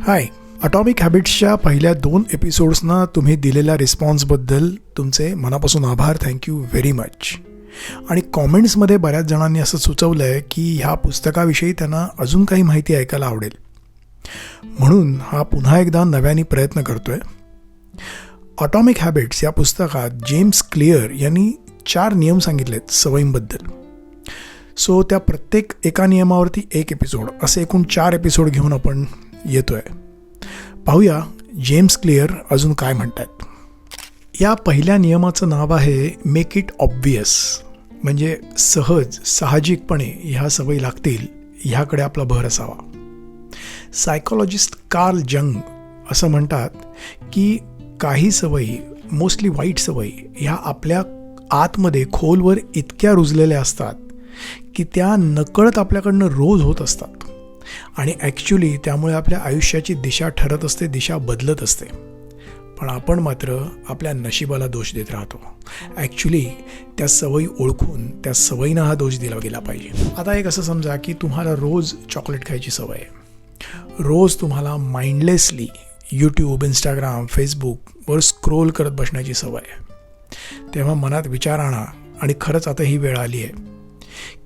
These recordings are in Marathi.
हाय अटॉमिक हॅबिट्सच्या पहिल्या दोन एपिसोड्सना तुम्ही दिलेल्या रिस्पॉन्सबद्दल तुमचे मनापासून आभार. थँक्यू व्हेरी मच आणि कॉमेंट्समध्ये बऱ्याच जणांनी असं सुचवलं आहे की ह्या पुस्तकाविषयी त्यांना अजून काही माहिती ऐकायला आवडेल. म्हणून हा पुन्हा एकदा नव्याने प्रयत्न करतो आहे ऑटॉमिक हॅबिट्स या पुस्तकात जेम्स क्लिअर यांनी चार नियम सांगितलेत सवयींबद्दल. सो त्या प्रत्येक एका नियमावरती एक एपिसोड असे एकूण चार एपिसोड घेऊन आपण येतो आहे पाहूया जेम्स क्लिअर अजून काय म्हणतात या पहिल्या नियमाचं नाव आहे मेक इट ऑब्वियस म्हणजे सहज साहजिकपणे ह्या सवयी लागतील ह्याकडे आपला भर असावा. सायकोलॉजिस्ट कार्ल जंग असं म्हणतात की काही सवयी मोस्टली वाईट सवयी ह्या आपल्या आतमध्ये खोलवर इतक्या रुजलेल्या असतात की त्या नकळत आपल्याकडनं रोज होत असतात. आणि ॲक्च्युली त्यामुळे आपल्या आयुष्याची दिशा ठरत असते दिशा बदलत असते. पण आपण मात्र आपल्या नशिबाला दोष देत राहतो. ॲक्च्युली त्या सवयी ओळखून त्या सवयीनं हा दोष दिला गेला पाहिजे. आता एक असं समजा की तुम्हाला रोज चॉकलेट खायची सवय आहे. रोज तुम्हाला माइंडलेसली यूट्यूब इंस्टाग्राम फेसबुकवर स्क्रोल करत बसण्याची सवय आहे. तेव्हा मनात विचार आणा आणि खरंच आता ही वेळ आली आहे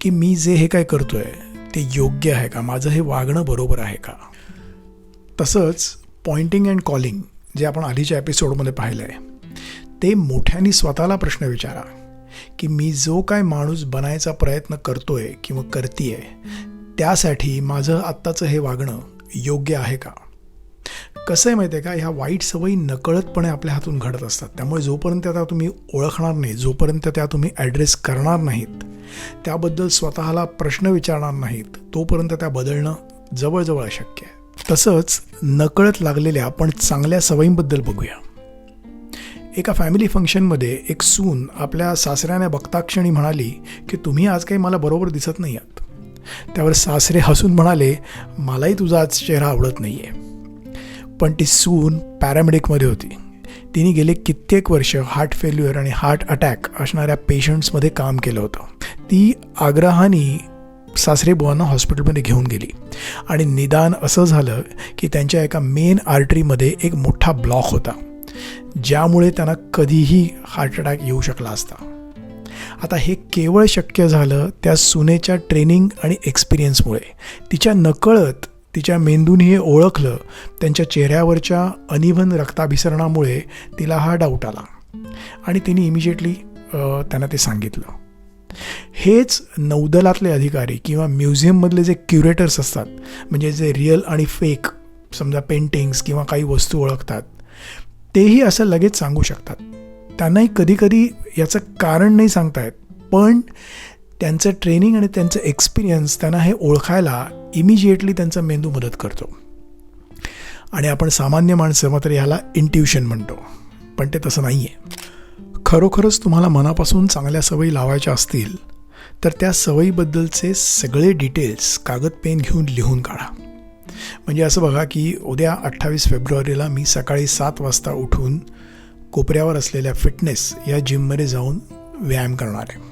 की मी जे हे काय करतो आहे ते योग्य आहे का? माझं हे वागणं बरोबर आहे का? तसंच पॉइंटिंग अँड कॉलिंग जे आपण आधीच्या एपिसोडमध्ये पाहिलं आहे ते मोठ्याने स्वतःला प्रश्न विचारा की मी जो काय माणूस बनायचा प्रयत्न करतोय किंवा करतीये त्यासाठी माझं आत्ताचं हे वागणं योग्य आहे का? कसं आहे माहिती आहे का? ह्या वाईट सवयी नकळतपणे आपल्या हातून घडत असतात. त्यामुळे जोपर्यंत त्या तुम्ही ओळखणार नाही जोपर्यंत त्या तुम्ही ॲड्रेस करणार नाहीत त्याबद्दल स्वतःला प्रश्न विचारणार नाहीत तोपर्यंत त्या बदलणं जवळजवळ अशक्य आहे. तसंच नकळत लागलेल्या पण चांगल्या सवयींबद्दल बघूया. एका फॅमिली फंक्शनमध्ये एक सून आपल्या सासऱ्याने बघताक्षणी म्हणाली की तुम्ही आज काही मला बरोबर दिसत नाही आहात. त्यावर सासरे हसून म्हणाले मलाही तुझा आज चेहरा आवडत नाही आहे पण ती सून पॅरामेडिकमध्ये होती. तिने गेले कित्येक वर्ष हार्ट फेल्युअर आणि हार्ट अटॅक असणाऱ्या पेशंट्समध्ये काम केलं होतं. ती आग्रहाने सासरे बुवांना हॉस्पिटलमध्ये घेऊन गेली. आणि निदान असं झालं की त्यांच्या एका मेन आर्टरीमध्ये एक मोठा ब्लॉक होता ज्यामुळे त्यांना कधीही हार्ट अटॅक येऊ शकला असता. आता हे केवळ शक्य झालं त्या सुनेच्या ट्रेनिंग आणि एक्सपिरियन्समुळे. तिच्या नकळत तिच्या मेंदूने हे ओळखलं. त्यांच्या चेहऱ्यावरच्या अनिवन रक्ताभिसरणामुळे तिला हा डाऊट आला. आणि तिने इमिजिएटली त्यांना ते सांगितलं. हेच नौदलातले अधिकारी किंवा म्युझियममधले जे क्युरेटर्स असतात म्हणजे जे रिअल आणि फेक समजा पेंटिंग्स किंवा काही वस्तू ओळखतात तेही असं लगेच सांगू शकतात. त्यांनाही कधीकधी याचं कारण नाही सांगतायत पण त्यांचं ट्रेनिंग आणि त्यांचं एक्सपिरियन्स त्यांना हे ओळखायला इमिजिएटली त्यांचा मेंदू मदत करतो. आणि आपण सामान्य माणसं मात्र ह्याला इंट्युशन म्हणतो. पण ते तसं नाही आहे खरोखरच तुम्हाला मनापासून चांगल्या सवयी लावायच्या असतील तर त्या सवयीबद्दलचे सगळे डिटेल्स कागद पेन घेऊन लिहून काढा. म्हणजे असं बघा की उद्या अठ्ठावीस फेब्रुवारीला मी सकाळी सात वाजता उठून कोपऱ्यावर असलेल्या फिटनेस या जिममध्ये जाऊन व्यायाम करणार आहे.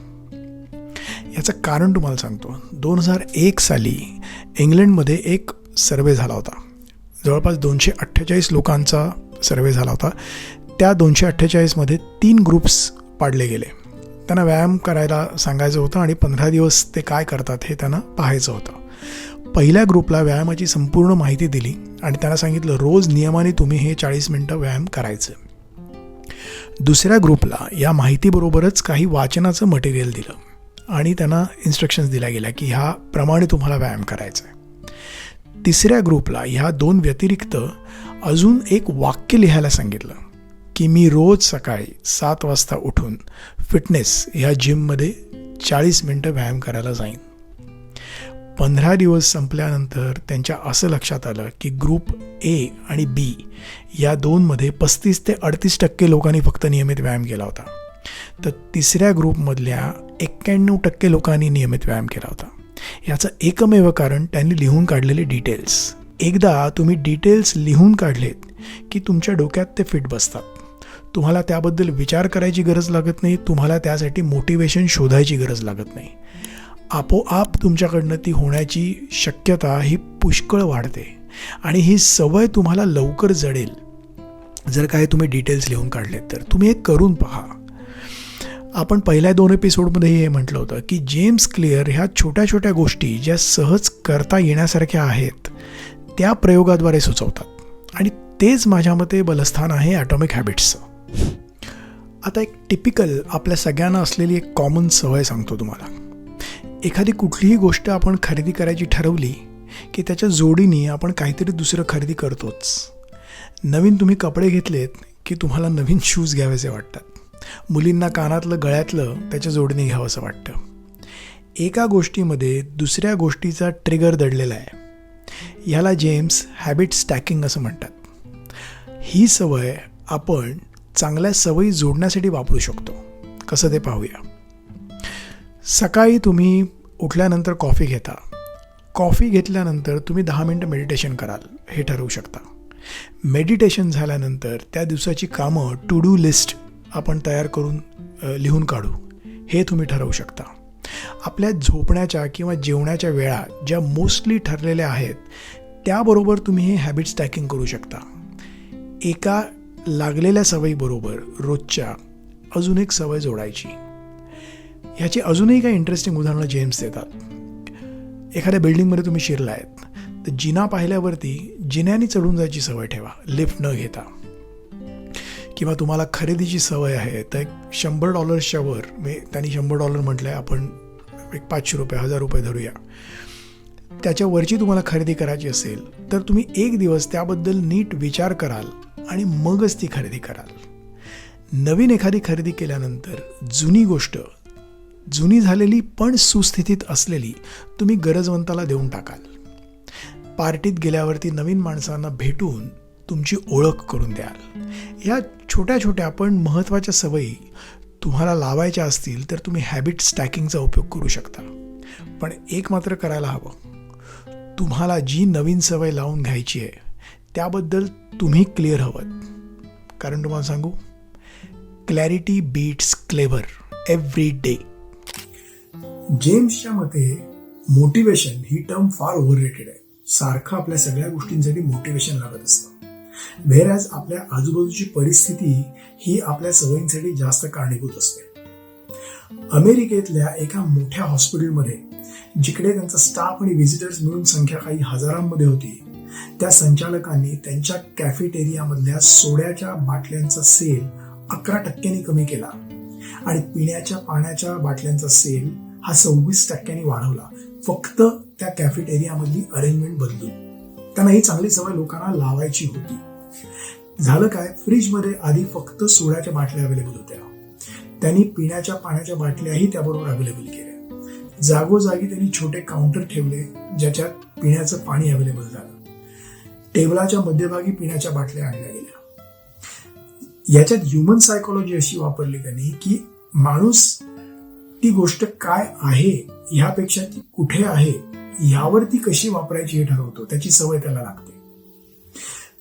याचं कारण तुम्हाला सांगतो. दोन हजार एक साली इंग्लंडमध्ये एक सर्वे झाला होता. जवळपास दोनशे अठ्ठेचाळीस लोकांचा सर्वे झाला होता. त्या दोनशे अठ्ठेचाळीसमध्ये तीन ग्रुप्स पाडले गेले. त्यांना व्यायाम करायला सांगायचं होतं आणि पंधरा दिवस ते काय करतात हे त्यांना पाहायचं होतं. पहिल्या ग्रुपला व्यायामाची संपूर्ण माहिती दिली आणि त्यांना सांगितलं रोज नियमाने तुम्ही हे चाळीस मिनटं व्यायाम करायचं. दुसऱ्या ग्रुपला या माहितीबरोबरच काही वाचनाचं मटेरियल दिलं. आणि त्यांना इन्स्ट्रक्शन्स दिल्या गेल्या की ह्या प्रमाणे तुम्हाला व्यायाम करायचा आहे. तिसऱ्या ग्रुपला ह्या दोन व्यतिरिक्त अजून एक वाक्य लिहायला सांगितलं की मी रोज सकाळी सात वाजता उठून फिटनेस ह्या जिममध्ये चाळीस मिनटं व्यायाम करायला जाईन. पंधरा दिवस संपल्यानंतर त्यांच्या असं लक्षात आलं की ग्रुप ए आणि बी या दोनमध्ये पस्तीस ते अडतीस टक्के लोकांनी फक्त नियमित व्यायाम केला होता. तर तिसऱ्या ग्रुपमधल्या एक्क्याण्णव टक्के लोकांनी नियमित व्यायाम केला होता. याचं एकमेव कारण त्यांनी लिहून काढलेले डिटेल्स एकदा तुम्ही डिटेल्स लिहून काढलेत की तुमच्या डोक्यात ते फिट बसतात. तुम्हाला त्याबद्दल विचार करायची गरज लागत नाही तुम्हाला त्यासाठी मोटिवेशन शोधायची गरज लागत नाही. आपोआप तुमच्याकडनं ती होण्याची शक्यता ही पुष्कळ वाढते. आणि ही सवय तुम्हाला लवकर जडेल. जर काय तुम्ही डिटेल्स लिहून काढलेत तर. तुम्ही हे करून पहा. आपण पहिल्या दोन एपिसोडमध्येही हे म्हटलं होतं की जेम्स क्लिअर ह्या छोट्या छोट्या गोष्टी ज्या सहज करता येण्यासारख्या आहेत त्या प्रयोगाद्वारे सुचवतात. आणि तेच माझ्या मते बलस्थान आहे ॲटॉमिक हॅबिट्सचं आता एक टिपिकल आपल्या सगळ्यांना असलेली एक कॉमन सवय सांगतो तुम्हाला. एखादी कुठलीही गोष्ट आपण खरेदी करायची ठरवली की त्याच्या जोडीने आपण काहीतरी दुसरं खरेदी करतोच. नवीन तुम्ही कपडे घेतलेत की तुम्हाला नवीन शूज घ्यावेसे वाटतात. मुलींना कानातलं गळ्यातलं त्याच्या जोडीने घ्यावंसं वाटतं. एका गोष्टीमध्ये दुसऱ्या गोष्टीचा ट्रिगर दडलेला आहे. ह्याला जेम्स हॅबिट स्टॅकिंग असं म्हणतात. ही सवय आपण चांगल्या सवयी जोडण्यासाठी वापरू शकतो. कसं ते पाहूया. सकाळी तुम्ही उठल्यानंतर कॉफी घेता. कॉफी घेतल्यानंतर तुम्ही दहा मिनटं मेडिटेशन कराल. हे ठरवू शकता. मेडिटेशन झाल्यानंतर त्या दिवसाची कामं टू डू लिस्ट आपण तयार करून लिहून काढू. हे तुम्ही ठरवू शकता. आपल्या झोपण्याच्या किंवा जेवण्याच्या वेळा ज्या मोस्टली ठरलेल्या आहेत त्याबरोबर तुम्ही हे हॅबिट स्टॅकिंग करू शकता. एका लागलेल्या सवयीबरोबर रोजच्या अजून एक सवय जोडायची. ह्याची अजूनही काही इंटरेस्टिंग उदाहरणं जेम्स देतात. एखाद्या बिल्डिंगमध्ये तुम्ही शिरला आहेत तर जिना पाहिल्यावरती जिन्याने चढून जायची सवय ठेवा. लिफ्ट न घेता. किंवा तुम्हाला खरेदीची सवय आहे तर एक शंभर डॉलर्सच्या वर मी त्यांनी शंभर डॉलर म्हटलं आहे आपण एक पाचशे रुपये हजार रुपये धरूया. त्याच्या वरची तुम्हाला खरेदी करायची असेल तर तुम्ही एक दिवस त्याबद्दल नीट विचार कराल आणि मगच ती खरेदी कराल. नवीन एखादी खरेदी केल्यानंतर जुनी गोष्ट जुनी झालेली पण सुस्थितीत असलेली तुम्ही गरजवंताला देऊन टाकाल. पार्टीत गेल्यावरती नवीन माणसांना भेटून तुमची ओळख करून द्याल. या छोट्या छोट्या पण महत्त्वाच्या सवयी तुम्हाला लावायच्या असतील तर तुम्ही हॅबिट स्टॅकिंगचा उपयोग करू शकता. पण एक मात्र करायला हवं. तुम्हाला जी नवीन सवय लावून घ्यायची आहे त्याबद्दल तुम्ही क्लिअर हवं. कारण तुम्हाला सांगू clarity beats clever every day जेम्सच्या मते मोटिवेशन ही टर्म फार ओव्हर रेटेड आहे. सारखं आपल्या सगळ्या गोष्टींसाठी मोटिवेशन लागत असतं. व्हेरॅज आपल्या आजूबाजूची परिस्थिती ही आपल्या सवयींसाठी जास्त कारणीभूत असते. अमेरिकेतल्या एका मोठ्या हॉस्पिटलमध्ये जिकडे त्यांचा स्टाफ आणि व्हिजिटर्स मिळून संख्या काही हजारांमध्ये होती त्या संचालकांनी त्यांच्या कॅफेटेरियामधल्या सोड्याच्या बाटल्यांचा सेल अकरा टक्क्यांनी कमी केला आणि पिण्याच्या पाण्याच्या बाटल्यांचा सेल हा सव्वीस टक्क्यांनी वाढवला. फक्त त्या कॅफेटेरियामधली अरेंजमेंट बदलून. त्यांना ही चांगली सवय लोकांना लावायची होती. झालं काय? फ्रीजमध्ये आधी फक्त सोड्याच्या बाटल्या अवेलेबल होत्या. त्यांनी पिण्याच्या पाण्याच्या बाटल्याही त्याबरोबर अवेलेबल केल्या. जागोजागी त्यांनी छोटे काउंटर ठेवले ज्याच्यात पिण्याचं पाणी अवेलेबल झालं. टेबलाच्या मध्यभागी पिण्याच्या बाटल्या आणल्या गेल्या. याच्यात ह्युमन सायकोलॉजी अशी वापरली त्यांनी की माणूस ती गोष्ट काय आहे ह्यापेक्षा ती कुठे आहे ह्यावर ती कशी वापरायची हे ठरवतो. त्याची सवय त्याला लागते.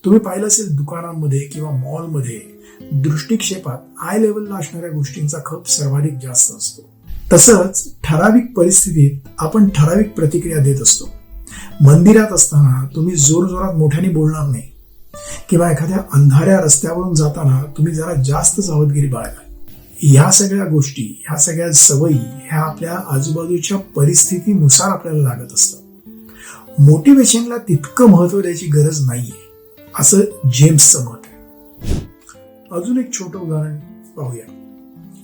तुम्ही पाहिलं असेल दुकानांमध्ये किंवा मॉलमध्ये दृष्टिक्षेपात आय लेवलला असणाऱ्या गोष्टींचा खप सर्वाधिक जास्त असतो. तसंच ठराविक परिस्थितीत आपण ठराविक प्रतिक्रिया देत असतो. मंदिरात असताना तुम्ही जोरजोरात मोठ्याने बोलणार नाही. किंवा एखाद्या अंधाऱ्या रस्त्यावरून जाताना तुम्ही जरा जास्त सावधगिरी बाळगा. ह्या सगळ्या गोष्टी ह्या सगळ्या सवयी ह्या आपल्या आजूबाजूच्या परिस्थितीनुसार आपल्याला लागत असतात. मोटिवेशनला तितकं महत्त्व द्यायची गरज नाहीये. असं जेम्सचं मत आहे. अजून एक छोटं उदाहरण पाहूया.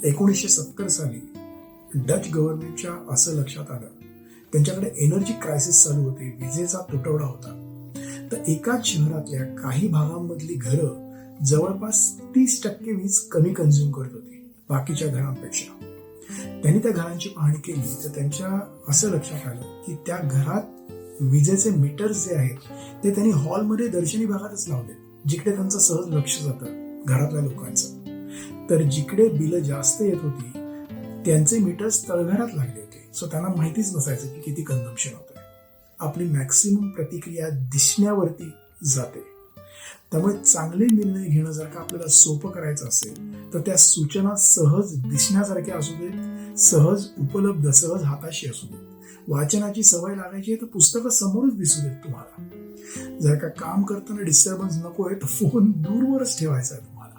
एकोणीसशे सत्तर साली डच गव्हर्नमेंटच्या असं लक्षात आलं. त्यांच्याकडे एनर्जी क्रायसिस चालू होते विजेचा तुटवडा होता. तर एकाच शहरातल्या काही भागांमधली घरं जवळपास तीस टक्के वीज कमी कन्झ्युम करत होती बाकीच्या घरांपेक्षा. त्यांनी त्या घरांची पाहणी केली तर त्यांच्या असं लक्षात आलं की त्या घरात विजेचे मीटर्स जे आहेत ते त्यांनी हॉलमध्ये दर्शनी भागातच लावले जिकडे त्यांचं सहज लक्ष जातं घरातल्या लोकांचं. तर जिकडे बिलं जास्त येत होती त्यांचे मीटर्स तळघरात लागले होते. सो त्यांना माहितीच नसायचं की किती कन्झम्पशन होत आपली मॅक्सिमम प्रतिक्रिया दिसण्यावरती जाते. त्यामुळे चांगले निर्णय घेणं जर का आपल्याला सोपं करायचं असेल तर त्या सूचना सहज दिसण्यासारख्या असू देत सहज उपलब्ध सहज हाताशी असू देत. वाचनाची सवय लागायची आहे तर पुस्तकं समोरच दिसू देत तुम्हाला. जर का काम करताना डिस्टर्बन्स नको आहे तर फोन दूरवरच ठेवायचा आहे तुम्हाला.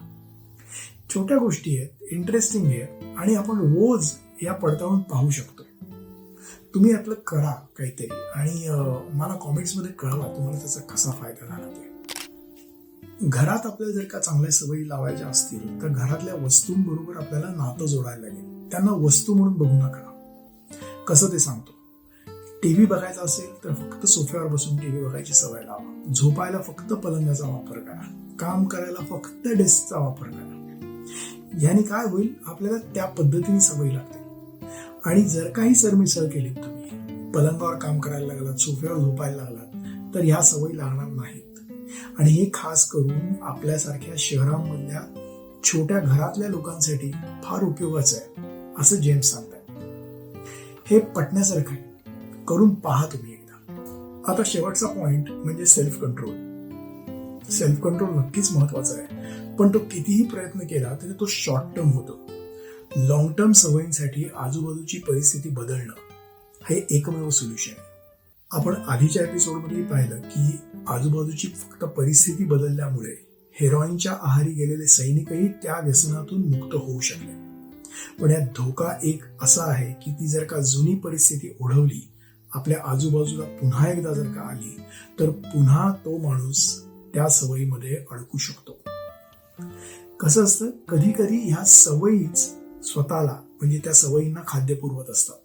छोट्या गोष्टी आहेत इंटरेस्टिंग आहेत आणि आपण रोज या पडताळून पाहू शकतो. तुम्ही आपलं करा काहीतरी आणि मला कॉमेंट्समध्ये कळवा तुम्हाला त्याचा कसा फायदा झाला ते. घरात आपल्याला जर का चांगल्या सवयी लावायच्या असतील तर घरातल्या वस्तूंबरोबर आपल्याला नातं जोडायला लागेल. त्यांना वस्तू म्हणून बघू नका. कसं ते सांगतो? टीव्ही बघायचा असेल तर फक्त सोफ्यावर बसून टीव्ही बघायची सवय लावा. झोपायला फक्त पलंगाचा वापर करा. काम करायला फक्त डेस्कचा वापर करा. याने काय होईल? आपल्याला त्या पद्धतीने सवय लागते. आणि जर काही सरमिसळ केली तुम्ही पलंगावर काम करायला लागलात सोफ्यावर झोपायला लागलात तर ह्या सवयी लागणार नाहीत. आणि हे खास करून आपल्यासारख्या शहरांमधल्या छोट्या घरातल्या लोकांसाठी फार उपयोगाचं आहे असं जेम्स सांगतात. हे पटण्यासारखं आहे. करून पहा तुम्ही एकदा. आता शेवटचा पॉइंट म्हणजे सेल्फ कंट्रोल सेल्फ कंट्रोल नक्कीच महत्त्वाचा आहे. पण तो कितीही प्रयत्न केला तरी तो शॉर्ट टर्म होतो. लॉंग टर्म सवयींसाठी आजूबाजूची परिस्थिती बदलणं हे एकमेव सोल्युशन आहे. आपण आधीच्या एपिसोडमध्ये पाहिलं की आजूबाजूची फक्त परिस्थिती बदलल्यामुळे हेरॉईनच्या आहारी गेलेले सैनिकही त्या व्यसनातून मुक्त होऊ शकले. पण यात धोका एक असा आहे की ती जर का जुनी परिस्थिती ओढवली आपल्या आजूबाजूला पुन्हा एकदा जर का आली तर पुन्हा तो माणूस त्या सवयीमध्ये अडकू शकतो. कसं असतं? कधी कधी ह्या सवयीच स्वतःला म्हणजे त्या सवयींना खाद्य पुरवत असतात.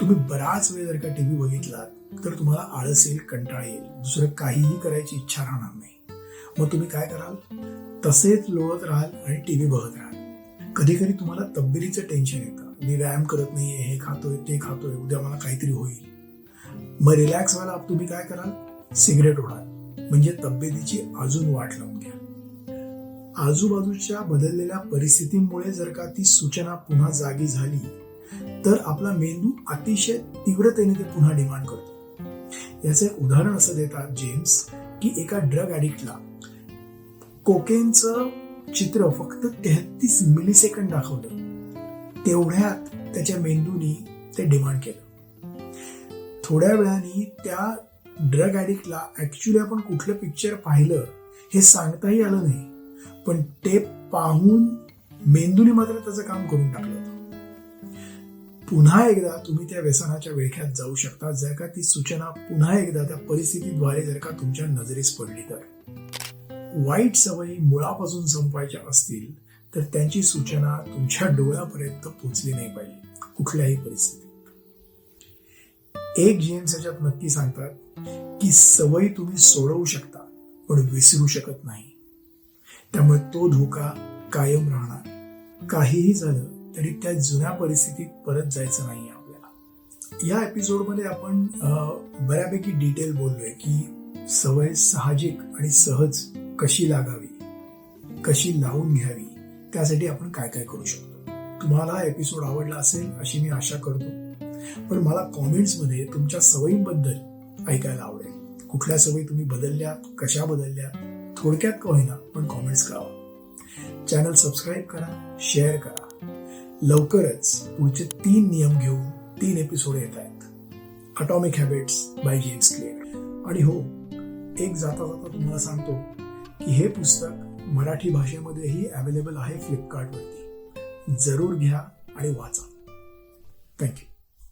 तुम्ही बराच वेळ जर का टीव्ही बघितलात तर तुम्हाला आळस येईल कंटाळ येईल. दुसरं काहीही करायची इच्छा राहणार नाही. मग तुम्ही काय कराल? तसेच लोळत राहाल आणि टीव्ही बघत राहाल. कधी कधी तुम्हाला तब्येतीचं टेन्शन येतं. मी व्यायाम करत नाहीये हे खातोय ते खातोय उद्या मला काहीतरी होईल. मग रिलॅक्स व्हायला तुम्ही काय कराल? सिगरेट ओढाल. म्हणजे तब्येतीची अजून वाट लावून घ्या. आजूबाजूच्या बदललेल्या परिस्थितीमुळे जर का ती सूचना पुन्हा जागी झाली तर आपला मेंदू अतिशय तीव्रतेने ते पुन्हा डिमांड करतो. याचं एक उदाहरण असं देतात जेम्स की एका ड्रग ॲडिक्टला कोकेनचं चित्र फक्त तेहतीस मिली सेकंड दाखवलं. तेवढ्यात त्याच्या मेंदूनी ते डिमांड केलं. थोड्या वेळाने त्या ड्रग ॲडिक्टला ऍक्च्युली आपण कुठलं पिक्चर पाहिलं हे सांगताही आलं नाही. पण ते पाहून मेंदूने मात्र त्याचं काम करून टाकलं होतं. पुन्हा एकदा तुम्ही त्या व्यसनाच्या विळख्यात जाऊ शकता. जर का ती सूचना पुन्हा एकदा त्या परिस्थितीद्वारे जर का तुमच्या नजरेस पडली तर. वाईट सवयी मुळापासून संपवायच्या असतील तर त्यांची सूचना तुमच्या डोळ्यापर्यंत पोचली नाही पाहिजे कुठल्याही परिस्थितीत. एक जेम्स याच्यात नक्की सांगतात की सवयी तुम्ही सोडवू शकता पण विसरू शकत नाही. त्यामुळे तो धोका कायम राहणार. काहीही झालं तरी त्या जुन्या परिस्थितीत परत जायचं नाही आपल्याला. या एपिसोडमध्ये आपण अं, बऱ्यापैकी डिटेल बोललोय की सवय साहजिक आणि सहज कशी लागावी कशी लावून घ्यावी त्यासाठी आपण काय काय करू शकतो? तुम्हाला हा एपिसोड आवडला असेल अशी मी आशा करतो. पण मला कॉमेंट्समध्ये तुमच्या सवयींबद्दल ऐकायला आवडेल. कुठल्या सवयी तुम्ही बदलल्यात? कशा बदलल्यात थोडक्यात का होईना पण कॉमेंट्स करावा. चॅनल सबस्क्राईब करा शेअर करा. लवकरच पुढचे तीन नियम घेऊन तीन एपिसोड येत आहेत. Atomic habits by James Clear आणि हो एक जाता जाता तुम्हाला सांगतो की हे पुस्तक मराठी भाषेमध्येही अवेलेबल आहे फ्लिपकार्टवरती जरूर घ्या आणि वाचा. थँक्यू